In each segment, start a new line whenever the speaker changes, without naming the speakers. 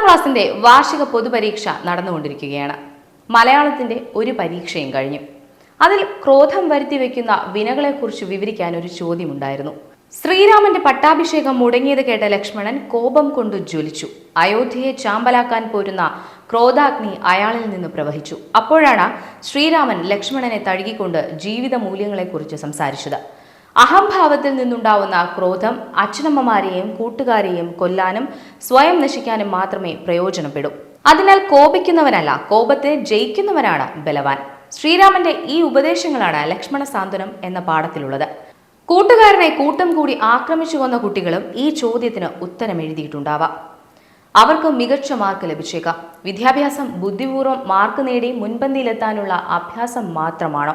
പത്താം ക്ലാസിന്റെ വാർഷിക പൊതുപരീക്ഷ നടന്നുകൊണ്ടിരിക്കുകയാണ്. മലയാളത്തിന്റെ ഒരു പരീക്ഷയും കഴിഞ്ഞു. അതിൽ ക്രോധം വരുത്തി വെക്കുന്ന വിനകളെക്കുറിച്ച് വിവരിക്കാൻ ഒരു ചോദ്യമുണ്ടായിരുന്നു. ശ്രീരാമന്റെ പട്ടാഭിഷേകം മുടങ്ങിയത് കേട്ട ലക്ഷ്മണൻ കോപം കൊണ്ട് ജ്വലിച്ചു. അയോധ്യയെ ചാമ്പലാക്കാൻ പോരുന്ന ക്രോധാഗ്നി അയാളിൽ നിന്ന് പ്രവഹിച്ചു. അപ്പോഴാണ് ശ്രീരാമൻ ലക്ഷ്മണനെ തഴുകിക്കൊണ്ട് ജീവിത മൂല്യങ്ങളെക്കുറിച്ച് സംസാരിച്ചത്. അഹംഭാവത്തിൽ നിന്നുണ്ടാവുന്ന ക്രോധം അച്ഛനമ്മമാരെയും കൂട്ടുകാരെയും കൊല്ലാനും സ്വയം നശിക്കാനും മാത്രമേ പ്രയോജനപ്പെടൂ. അതിനാൽ കോപിക്കുന്നവനല്ല കോപത്തെ ജയിക്കുന്നവനാണ് ബലവാൻ. ശ്രീരാമന്റെ ഈ ഉപദേശങ്ങളാണ് ലക്ഷ്മണ സാന്ത്വനം എന്ന പാഠത്തിലുള്ളത്. കൂട്ടുകാരനെ കൂട്ടം കൂടി ആക്രമിച്ചു കൊന്ന കുട്ടികളും ഈ ചോദ്യത്തിന് ഉത്തരം എഴുതിയിട്ടുണ്ടാവാം. അവർക്ക് മികച്ച മാർക്ക് ലഭിച്ചേക്കാം. വിദ്യാഭ്യാസം ബുദ്ധിപൂർവം മാർക്ക് നേടി മുൻപന്തിയിലെത്താനുള്ള അഭ്യാസം മാത്രമാണോ?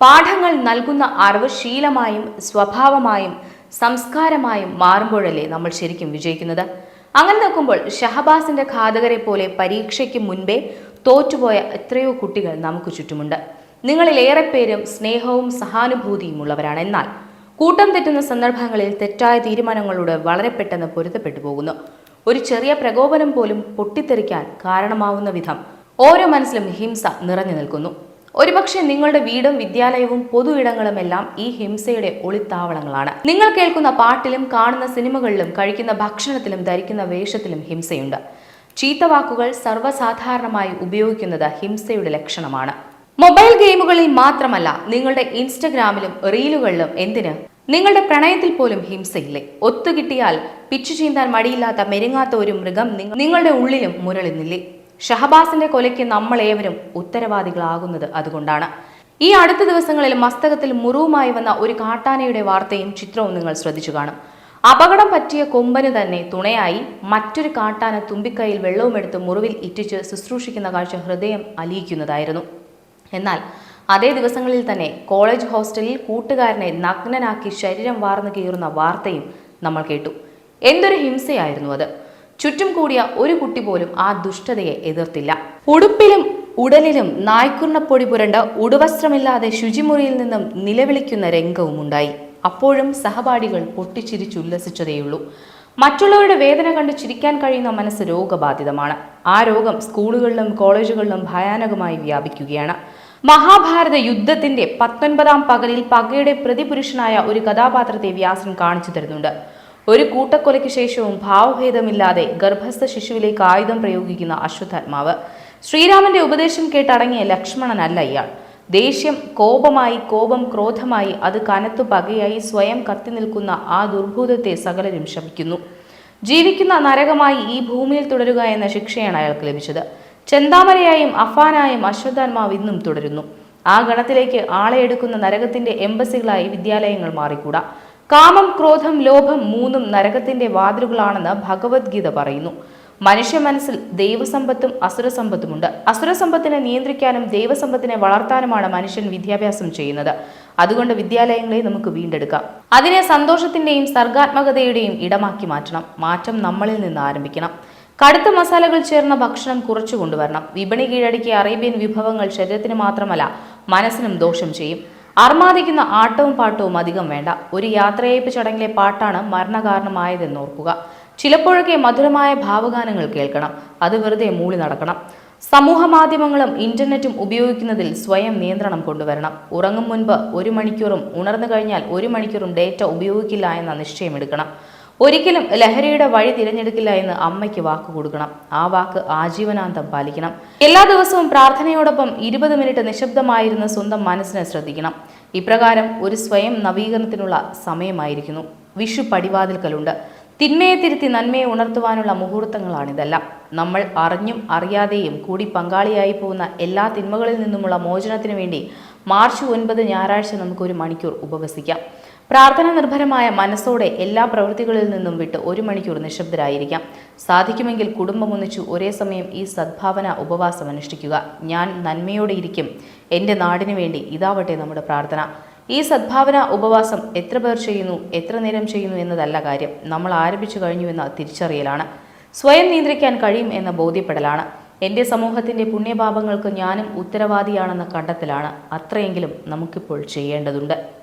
പാഠങ്ങൾ നൽകുന്ന അറിവ് ശീലമായും സ്വഭാവമായും സംസ്കാരമായും മാറുമ്പോഴല്ലേ നമ്മൾ ശരിക്കും വിജയിക്കുന്നത്? അങ്ങനെ നോക്കുമ്പോൾ ഷഹബാസിന്റെ ഘാതകരെ പോലെ പരീക്ഷയ്ക്ക് മുൻപേ തോറ്റുപോയ എത്രയോ കുട്ടികൾ നമുക്ക് ചുറ്റുമുണ്ട്. നിങ്ങളിൽ ഏറെ പേരും സ്നേഹവും സഹാനുഭൂതിയും ഉള്ളവരാണ് എന്നാൽ കൂട്ടം തെറ്റുന്ന സന്ദർഭങ്ങളിൽ തെറ്റായ തീരുമാനങ്ങളോട് വളരെ പെട്ടെന്ന് പൊരുത്തപ്പെട്ടു പോകുന്നു. ഒരു ചെറിയ പ്രകോപനം പോലും പൊട്ടിത്തെറിക്കാൻ കാരണമാവുന്ന വിധം ഓരോ മനസ്സിലും ഹിംസ നിറഞ്ഞു നിൽക്കുന്നു. ഒരുപക്ഷെ നിങ്ങളുടെ വീടും വിദ്യാലയവും പൊതു ഇടങ്ങളുമെല്ലാം ഈ ഹിംസയുടെ ഒളിത്താവളങ്ങളാണ്. നിങ്ങൾ കേൾക്കുന്ന പാട്ടിലും കാണുന്ന സിനിമകളിലും കഴിക്കുന്ന ഭക്ഷണത്തിലും ധരിക്കുന്ന വേഷത്തിലും ഹിംസയുണ്ട്. ചീത്തവാക്കുകൾ സർവസാധാരണമായി ഉപയോഗിക്കുന്നത് ഹിംസയുടെ ലക്ഷണമാണ്. മൊബൈൽ ഗെയിമുകളിൽ മാത്രമല്ല നിങ്ങളുടെ ഇൻസ്റ്റഗ്രാമിലും റീലുകളിലും എന്തിന്? നിങ്ങളുടെ പ്രണയത്തിൽ പോലും ഹിംസയില്ലേ? ഒത്തുകിട്ടിയാൽ പിച്ചു ചീന്താൻ മടിയില്ലാത്ത മെരുങ്ങാത്ത ഒരു മൃഗം നിങ്ങളുടെ ഉള്ളിലും മുരളുന്നില്ലേ ഷഹബാസിന്റെ കൊലയ്ക്ക് നമ്മളേവരും ഉത്തരവാദികളാകുന്നത് അതുകൊണ്ടാണ്. ഈ അടുത്ത ദിവസങ്ങളിൽ മസ്തകത്തിൽ മുറിവുമായി വന്ന ഒരു കാട്ടാനയുടെ വാർത്തയും ചിത്രവും നിങ്ങൾ ശ്രദ്ധിച്ചു കാണും. അപകടം പറ്റിയ കൊമ്പന് തന്നെ തുണയായി മറ്റൊരു കാട്ടാന തുമ്പിക്കൈയിൽ വെള്ളവുമെടുത്ത് മുറിവിൽ ഇറ്റിച്ച് ശുശ്രൂഷിക്കുന്ന കാഴ്ച ഹൃദയം അലിയിക്കുന്നതായിരുന്നു. എന്നാൽ അതേ ദിവസങ്ങളിൽ തന്നെ കോളേജ് ഹോസ്റ്റലിൽ കൂട്ടുകാരനെ നഗ്നനാക്കി ശരീരം വാർന്നു കീറുന്ന വാർത്തയും നമ്മൾ കേട്ടു. എന്തൊരു ഹിംസയായിരുന്നു അത്. ചുറ്റും കൂടിയ ഒരു കുട്ടി പോലും ആ ദുഷ്ടതയെ എതിർത്തില്ല. ഉടുപ്പിലും ഉടലിലും നായ്ക്കുർണപ്പൊടി പുരണ്ട ഉടുവസ്ത്രമില്ലാതെ ശുചിമുറിയിൽ നിന്നും നിലവിളിക്കുന്ന രംഗവും ഉണ്ടായി. അപ്പോഴും സഹപാഠികൾ പൊട്ടിച്ചിരിച്ചുല്ലസിച്ചതേയുള്ളൂ മറ്റുള്ളവരുടെ വേദന കണ്ട് ചിരിക്കാൻ കഴിയുന്ന മനസ്സ് രോഗബാധിതമാണ്. ആ രോഗം സ്കൂളുകളിലും കോളേജുകളിലും ഭയാനകമായി വ്യാപിക്കുകയാണ്. മഹാഭാരത യുദ്ധത്തിന്റെ പത്തൊൻപതാം പകലിൽ പകയുടെ പ്രതിപുരുഷനായ ഒരു കഥാപാത്രത്തെ വ്യാസൻ കാണിച്ചു തരുന്നുണ്ട്. ഒരു കൂട്ടക്കൊലയ്ക്ക് ശേഷവും ഭാവഭേദമില്ലാതെ ഗർഭസ്ഥ ശിശുവിലേക്ക് ആയുധം പ്രയോഗിക്കുന്ന അശ്വത്ഥാത്മാവ്. ശ്രീരാമന്റെ ഉപദേശം കേട്ടടങ്ങിയ ലക്ഷ്മണനല്ല ഇയാൾ. ദേഷ്യം കോപമായി കോപം ക്രോധമായി അത് കനത്തു പകയായി സ്വയം കത്തി നിൽക്കുന്ന ആ ദുർഭൂതത്തെ സകലരും ശപിക്കുന്നു. ജീവിക്കുന്ന നരകമായി ഈ ഭൂമിയിൽ തുടരുക എന്ന ശിക്ഷയാണ് അയാൾക്ക് ലഭിച്ചത്. ചെന്താമരയായും അഫാനായും അശ്വത്ഥാത്മാവ് ഇന്നും തുടരുന്നു. ആ ഗണത്തിലേക്ക് ആളെ എടുക്കുന്ന നരകത്തിന്റെ എംബസികളായി വിദ്യാലയങ്ങൾ മാറിക്കൂടാ. കാമം ക്രോധം ലോഭം മൂന്നും നരകത്തിന്റെ വാതിലുകളാണെന്ന് ഭഗവത്ഗീത പറയുന്നു. മനുഷ്യ മനസ്സിൽ ദൈവസമ്പത്തും അസുരസമ്പത്തുമുണ്ട്. അസുരസമ്പത്തിനെ നിയന്ത്രിക്കാനും ദൈവസമ്പത്തിനെ വളർത്താനുമാണ് മനുഷ്യൻ വിദ്യാഭ്യാസം ചെയ്യുന്നത്. അതുകൊണ്ട് വിദ്യാലയങ്ങളെ നമുക്ക് വീണ്ടെടുക്കാം. അതിനെ സന്തോഷത്തിന്റെയും സർഗാത്മകതയുടെയും ഇടമാക്കി മാറ്റണം. മാറ്റം നമ്മളിൽ നിന്ന് ആരംഭിക്കണം. കടുത്ത മസാലകൾ ചേർന്ന ഭക്ഷണം കുറച്ചു കൊണ്ടുവരണം. വിപണി കീഴടക്കിയ അറേബ്യൻ വിഭവങ്ങൾ ശരീരത്തിന് മാത്രമല്ല മനസ്സിനും ദോഷം ചെയ്യും. അർമാദിക്കുന്ന ആട്ടവും പാട്ടവും അധികം വേണ്ട. ഒരു യാത്രയയപ്പ് ചടങ്ങിലെ പാട്ടാണ് മരണകാരണമായതെന്ന് ഓർക്കുക. ചിലപ്പോഴൊക്കെ മധുരമായ ഭാവഗാനങ്ങൾ കേൾക്കണം. അത് വെറുതെ മൂളി നടക്കണം. സമൂഹ മാധ്യമങ്ങളും ഇന്റർനെറ്റും ഉപയോഗിക്കുന്നതിൽ സ്വയം നിയന്ത്രണം കൊണ്ടുവരണം. ഉറങ്ങും മുൻപ് ഒരു മണിക്കൂറും ഉണർന്നു കഴിഞ്ഞാൽ ഒരു മണിക്കൂറും ഡേറ്റ ഉപയോഗിക്കില്ല എന്ന നിശ്ചയമെടുക്കണം. ഒരിക്കലും ലഹരിയുടെ വഴി തിരഞ്ഞെടുക്കില്ല എന്ന് അമ്മയ്ക്ക് വാക്ക് കൊടുക്കണം. ആ വാക്ക് ആജീവനാന്തം പാലിക്കണം. എല്ലാ ദിവസവും പ്രാർത്ഥനയോടൊപ്പം ഇരുപത് മിനിറ്റ് നിശബ്ദമായിരുന്ന സ്വന്തം മനസ്സിനെ ശ്രദ്ധിക്കണം. ഇപ്രകാരം ഒരു സ്വയം നവീകരണത്തിനുള്ള സമയമായിരിക്കുന്നു. വിഷു പടിവാതിൽക്കലുണ്ട്. തിന്മയെ തിരുത്തി നന്മയെ ഉണർത്തുവാനുള്ള മുഹൂർത്തങ്ങളാണിതെല്ലാം. നമ്മൾ അറിഞ്ഞും അറിയാതെയും കൂടി പങ്കാളിയായി പോകുന്ന എല്ലാ തിന്മകളിൽ നിന്നുമുള്ള മോചനത്തിനു വേണ്ടി മാർച്ച് ഒൻപത് ഞായറാഴ്ച നമുക്കൊരു മണിക്കൂർ ഉപവസിക്കാം. പ്രാർത്ഥന നിർഭരമായ മനസ്സോടെ എല്ലാ പ്രവൃത്തികളിൽ നിന്നും വിട്ട് ഒരു മണിക്കൂർ നിശബ്ദരായിരിക്കാം. സാധിക്കുമെങ്കിൽ കുടുംബം ഒന്നിച്ചു ഒരേ സമയം ഈ സദ്ഭാവന ഉപവാസം അനുഷ്ഠിക്കുക. ഞാൻ നന്മയോടെ ഇരിക്കും എന്റെ നാടിനു വേണ്ടി ഇതാവട്ടെ നമ്മുടെ പ്രാർത്ഥന. ഈ സദ്ഭാവന ഉപവാസം എത്ര പേർ ചെയ്യുന്നു എത്ര നേരം ചെയ്യുന്നു എന്നതല്ല കാര്യം. നമ്മൾ ആരംഭിച്ചു കഴിഞ്ഞു എന്ന തിരിച്ചറിയലാണ്. സ്വയം നിയന്ത്രിക്കാൻ കഴിയും എന്ന ബോധ്യപ്പെടലാണ്. എന്റെ സമൂഹത്തിന്റെ പുണ്യപാപങ്ങൾക്ക് ഞാനും ഉത്തരവാദിയാണെന്ന കണ്ടെത്തലാണ്. അത്രയെങ്കിലും നമുക്കിപ്പോൾ ചെയ്യേണ്ടതുണ്ട്.